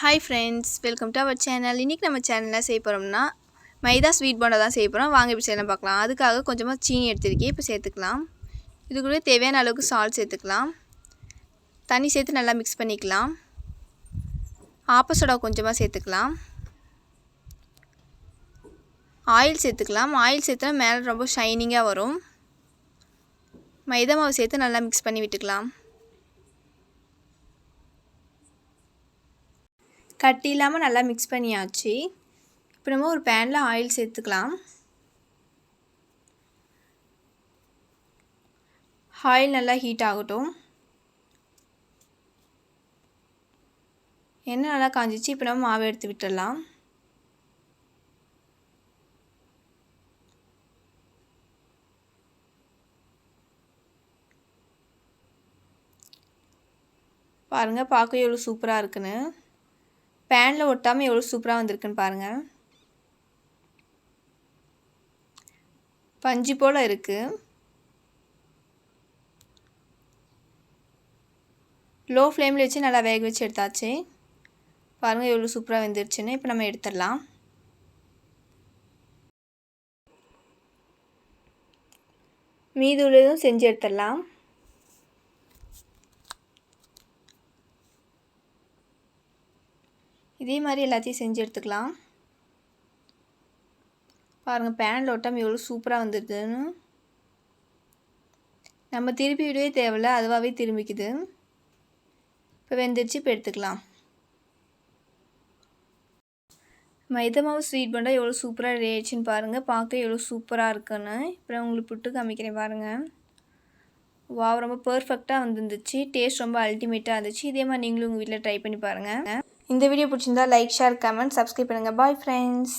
Hi friends welcome to our channel இன்றைக்கி நம்ம சேனலில் செய்ய போகிறோம்னா மைதா ஸ்வீட் போண்டா தான் செய்ய போகிறோம் வாங்க இப்போ செய்யலாம் பார்க்கலாம். அதுக்காக கொஞ்சமாக சீனி எடுத்துருக்கேன். இப்போ சேர்த்துக்கலாம். இது கூட தேவையான அளவுக்கு சால்ட் சேர்த்துக்கலாம். தண்ணி சேர்த்து நல்லா மிக்ஸ் பண்ணிக்கலாம். ஆப்ப கொஞ்சமாக சேர்த்துக்கலாம். ஆயில் சேர்த்துக்கலாம். ஆயில் சேர்த்துனா மேலே ரொம்ப ஷைனிங்காக வரும். மைதா மாவு சேர்த்து நல்லா மிக்ஸ் பண்ணி விட்டுக்கலாம். கட்டி இல்லாமல் நல்லா மிக்ஸ் பண்ணியாச்சு. இப்போ நம்ம ஒரு பேனில் ஆயில் சேர்த்துக்கலாம். ஆயில் நல்லா ஹீட் ஆகட்டும். எண்ணெய் நல்லா காஞ்சிச்சு இப்போ நம்ம மாவு எடுத்து விட்டுடலாம். பாருங்கள் பார்க்க எவ்வளோ சூப்பராக இருக்குன்னு. பேனில் ஒட்டாமல் எவ்வளோ சூப்பராக வந்திருக்குன்னு பாருங்கள் பஞ்சு போல் இருக்குது லோ ஃப்ளேமில் வச்சு நல்லா வேக வச்சு எடுத்தாச்சு. பாருங்கள் எவ்வளோ சூப்பராக வெந்துருச்சுன்னு. இப்போ நம்ம எடுத்துடலாம். மீது உள்ளதும் செஞ்சு எடுத்துடலாம். இதே மாதிரி எல்லாத்தையும் செஞ்சு எடுத்துக்கலாம். பாருங்கள் பேனில் ஒட்டாமல் எவ்வளோ சூப்பராக வந்துடுதுன்னு நம்ம திருப்பி விடவே தேவையில்ல அதுவாகவே திரும்பிக்குது. இப்போ வெந்துருச்சு இப்போ எடுத்துக்கலாம். மைதா மாவு ஸ்வீட் பண்ணால் எவ்வளோ சூப்பராக ரெடி ஆயிடுச்சுன்னு பாருங்கள் பார்க்க எவ்வளோ சூப்பராக இருக்குன்னு. இப்போ உங்களுக்கு புட்டு காமிக்கிறேன் பாருங்கள் வா ரொம்ப பர்ஃபெக்டாக வந்துருந்துச்சு. டேஸ்ட் ரொம்ப அல்டிமேட்டாக இருந்துச்சு. இதே மாதிரி நீங்களும் உங்கள் வீட்டில் ட்ரை பண்ணி பாருங்கள் இந்த வீடியோ பிடிச்சிருந்தா லைக் ஷேர் கமெண்ட் சப்ஸ்கிரைப் பண்ணுங்கள் பாய் ஃப்ரெண்ட்ஸ்